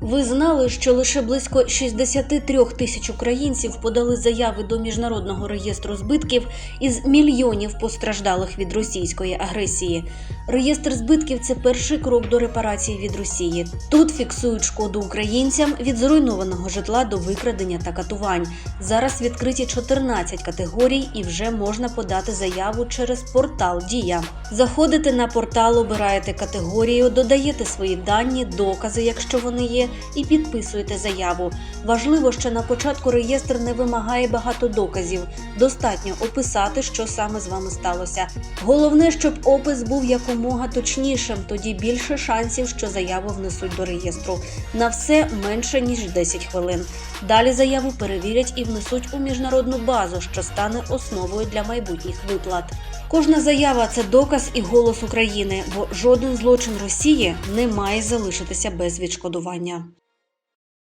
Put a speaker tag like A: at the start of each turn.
A: Ви знали, що лише близько 63 тисяч українців подали заяви до міжнародного реєстру збитків із мільйонів постраждалих від російської агресії. Реєстр збитків це перший крок до репарації від Росії. Тут фіксують шкоду українцям від зруйнованого житла до викрадення та катувань. Зараз відкриті 14 категорій і вже можна подати заяву через портал Дія. Заходите на портал, обираєте категорію, додаєте свої дані, докази, якщо вони є, і підписуєте заяву. Важливо, що на початку реєстр не вимагає багато доказів. Достатньо описати, що саме з вами сталося. Головне, щоб опис був якомога точнішим, тоді більше шансів, що заяву внесуть до реєстру. На все менше ніж 10 хвилин. Далі заяву перевірять і внесуть у міжнародну базу, що стане основою для майбутніх виплат. Кожна заява це доказ і голос України, бо жоден злочин Росії не має залишитися без відшкодування дня.